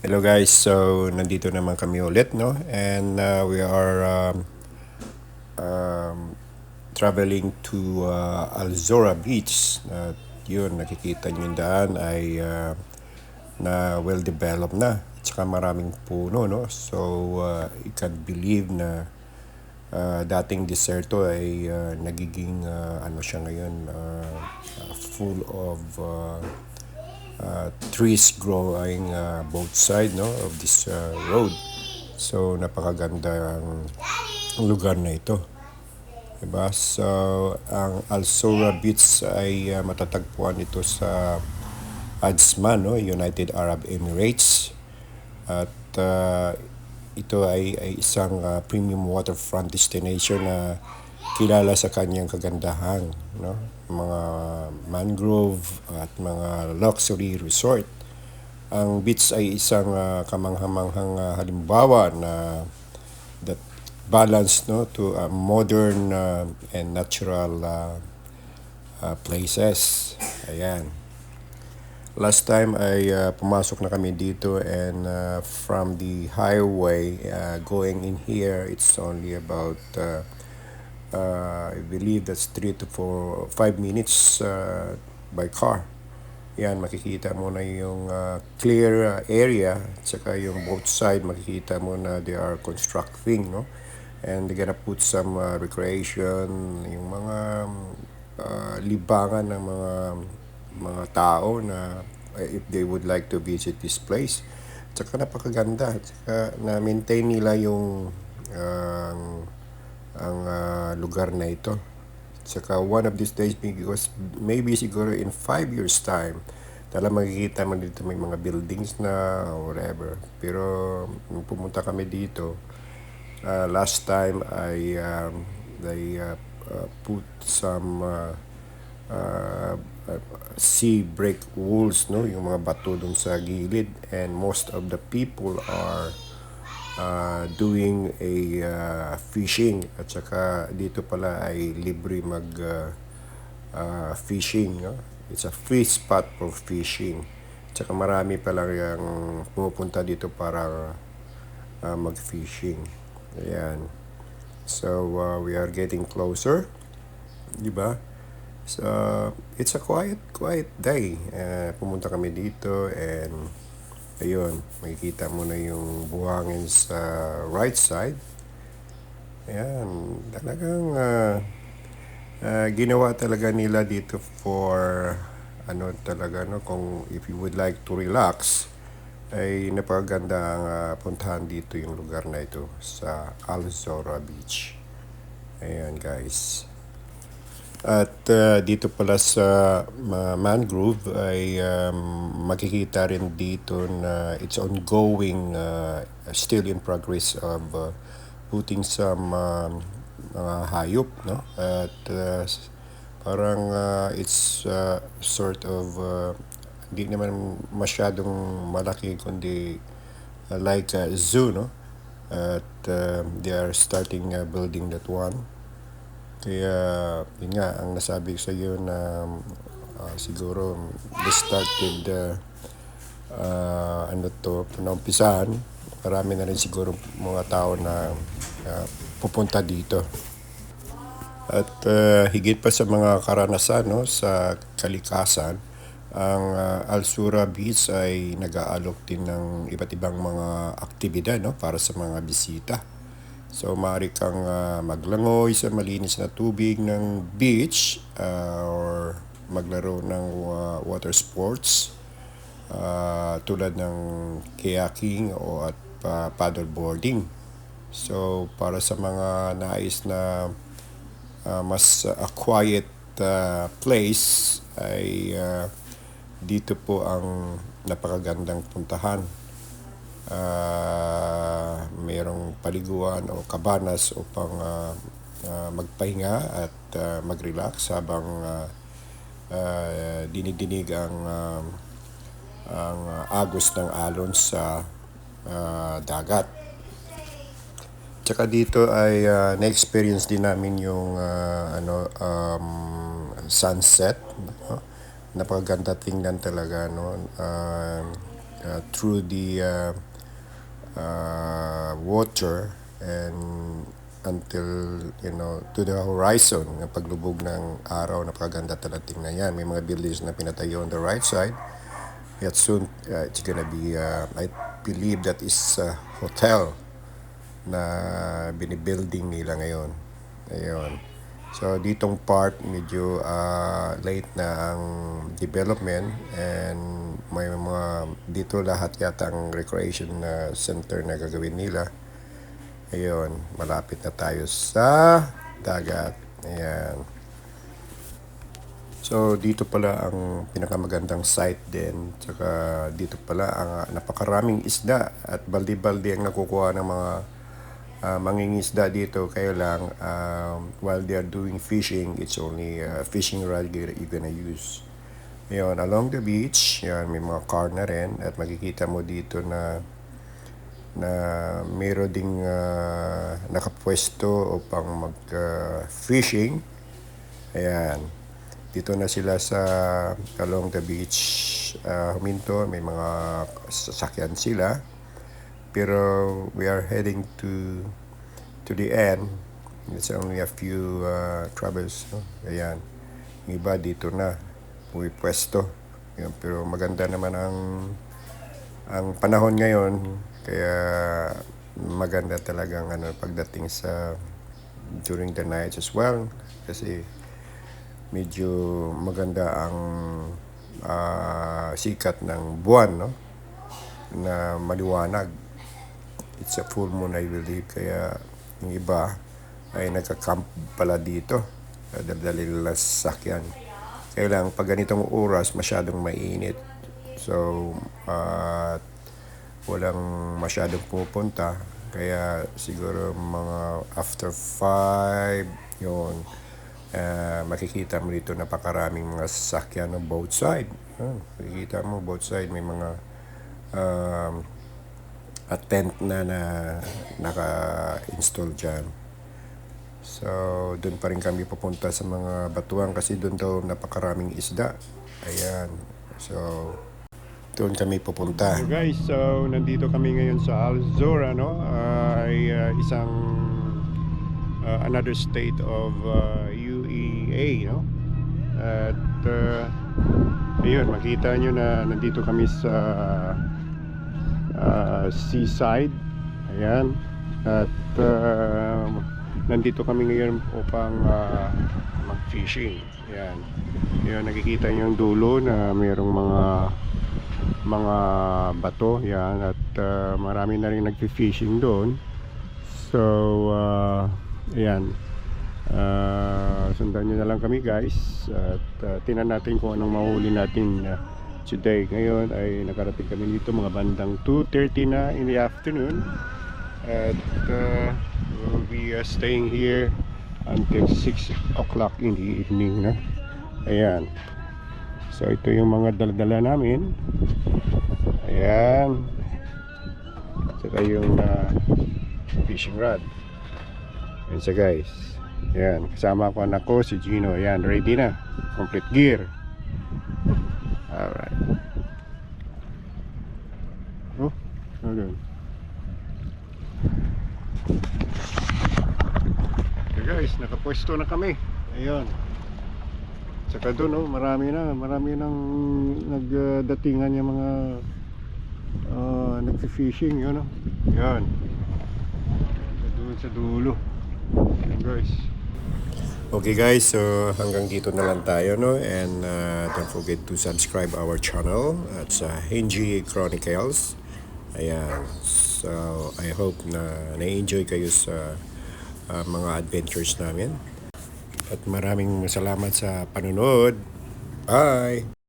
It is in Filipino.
Hello guys, so nandito naman kami ulit no? And uh, we are um, um, traveling to uh, Alzora Beach. At yun nakikita niyo yung daan ay uh, na well developed na. At saka maraming puno no? So uh, you can believe na uh, dating deserto ay uh, nagiging uh, ano siya ngayon uh, uh, full of uh, uh, trees growing uh, both side no of this uh, road. So napakaganda ang lugar na ito. Diba? So ang Alsora Beach ay uh, matatagpuan ito sa Ajman, no? United Arab Emirates. At uh, ito ay, ay isang uh, premium waterfront destination na kilala sa kanyang kagandahan, no? Mga mangrove at mga luxury resort. Ang beach ay isang uh, kamanghamanghang uh, halimbawa na that balance no to uh, modern uh, and natural uh, uh, places. Ayan. Last time ay uh, pumasok na kami dito and uh, from the highway uh, going in here it's only about uh, uh, I believe that's 3 to 4 5 minutes uh, by car. Yan makikita mo na yung uh, clear uh, area at saka yung both side makikita mo na they are constructing no and they're gonna put some uh, recreation yung mga uh, libangan ng mga mga tao na uh, if they would like to visit this place tsaka napakaganda tsaka na maintain nila yung uh, ang uh, lugar na ito. Tsaka one of these days because maybe siguro in 5 years time talagang makikita mo dito may mga buildings na whatever. Pero nung pumunta kami dito uh, last time I um, they uh, uh, put some uh, uh, sea break walls no? Yung mga bato dun sa gilid. And most of the people are uh, doing a uh, fishing. At saka dito pala ay libre mag uh, uh, fishing no? it's a free spot for fishing. At saka marami pala yung pumupunta dito para uh, mag fishing ayan. So uh, we are getting closer di ba? So it's a quiet quiet day. Uh, pumunta kami dito and ayun makikita mo na yung buhangin sa right side ayan talagang uh, uh, ginawa talaga nila dito for ano talaga no kung if you would like to relax ay napakaganda ang uh, puntahan dito yung lugar na ito sa Alzora Beach. Ayan guys. At uh, dito pala sa uh, mangrove ay um, makikita rin dito na it's ongoing, uh, still in progress of uh, putting some uh, mga hayop. No? At uh, parang uh, it's uh, sort of uh, naman masyadong malaki kundi uh, like a zoo no at uh, they are starting uh, building that one kaya yun nga ang nasabi ko sa iyo na uh, siguro they started uh, uh, ano to naumpisahan marami na rin siguro mga tao na uh, pupunta dito at uh, higit pa sa mga karanasan no, sa kalikasan ang uh, Alsura Beach ay nag-aalok din ng iba't ibang mga aktibidad no, para sa mga bisita. So maaari kang uh, maglangoy sa malinis na tubig ng beach uh, or maglaro ng uh, water sports uh, tulad ng kayaking o at uh, paddleboarding. So para sa mga nais na uh, mas uh, quiet uh, place ay uh, dito po ang napakagandang puntahan. Uh, mayroong paliguan o kabanas upang uh, uh, magpahinga at uh, mag-relax habang uh, uh, dinidinig ang uh, ang agos ng alon sa uh, dagat. Tsaka dito ay uh, na-experience din namin yung uh, ano um, sunset. No? napakaganda tingnan talaga no uh, uh, through the uh, uh, water and until you know to the horizon ng paglubog ng araw napakaganda talaga tingnan yan. May mga buildings na pinatayo on the right side. Yet soon uh, it's gonna be uh, I believe that is a hotel na binibuilding nila ngayon. Ayun so ditong part medyo uh, late na ang development and may mga dito lahat yata ang recreation uh, center na gagawin nila Ayun, malapit na tayo sa dagat. Ayan. So, dito pala ang pinakamagandang site din. Tsaka dito pala ang napakaraming isda at baldi-baldi ang nakukuha ng mga uh, mangingisda dito. Kaya lang, um, while they are doing fishing, it's only uh, fishing rod you're gonna use. Ayun, along the beach, yan, may mga car na rin at makikita mo dito na na meron ding ah, nakapwesto upang mag ah, fishing. Ayan. Dito na sila sa along the beach ah, huminto. May mga sasakyan sila. Pero we are heading to to the end. It's only a few ah, travels. No? Ayan. Yung iba dito na. Pumipwesto. Ayan, pero maganda naman ang ang panahon ngayon kaya maganda talagang ano pagdating sa during the night as well kasi medyo maganda ang ah, sikat ng buwan no na maliwanag it's a full moon I believe. Kaya yung iba ay nagka-camp pala dito. Dali nila sa sasakyan. Kaya lang pag ganitong oras masyadong mainit. So ah, walang masyadong pupunta. Kaya siguro mga after 5 yun ah, makikita mo dito napakaraming mga sasakyan ng both side. Yun, makikita mo both side. May mga um, a tent na na naka-install dyan so doon pa rin kami pupunta sa mga batuan kasi doon daw napakaraming isda ayan so doon kami pupunta. So guys, so nandito kami ngayon sa Alzora, no? Ah, ay ah, isang ah, another state of ah, UEA, no? At ah, ayun, makita nyo na nandito kami sa ah, seaside. Ayan. At ah, nandito kami ngayon upang ah, mag-fishing. Ayan. Ayan, nakikita nyo yung dulo na mayroong mga mga bato yan at uh, marami na rin nagfi-fishing doon so uh, ayan uh, sundan nyo na lang kami guys at uh, tinan natin kung anong mahuli natin uh, today ngayon ay nakarating kami dito mga bandang 2.30 na in the afternoon at uh, we'll be uh, staying here until 6 o'clock in the evening na ayan So ito yung mga daladala namin. Ayan. Saka yung uh, fishing rod. Ayan siya guys. Ayan. Kasama ko anak ko si Gino. Ayan. Ready na. Complete gear. Alright. Oh. Okay. So guys, nakapwesto na kami. Ayan. Saka doon, oh, marami na, marami nang nagdatingan yung mga uh, nagfi-fishing, yun, oh. Yan. Doon sa dulo. Yan, guys. Okay guys, so hanggang dito na lang tayo no and uh, don't forget to subscribe our channel at sa Henji Chronicles. Ayan. So I hope na na-enjoy kayo sa uh, mga adventures namin. At maraming salamat sa panonood. Bye!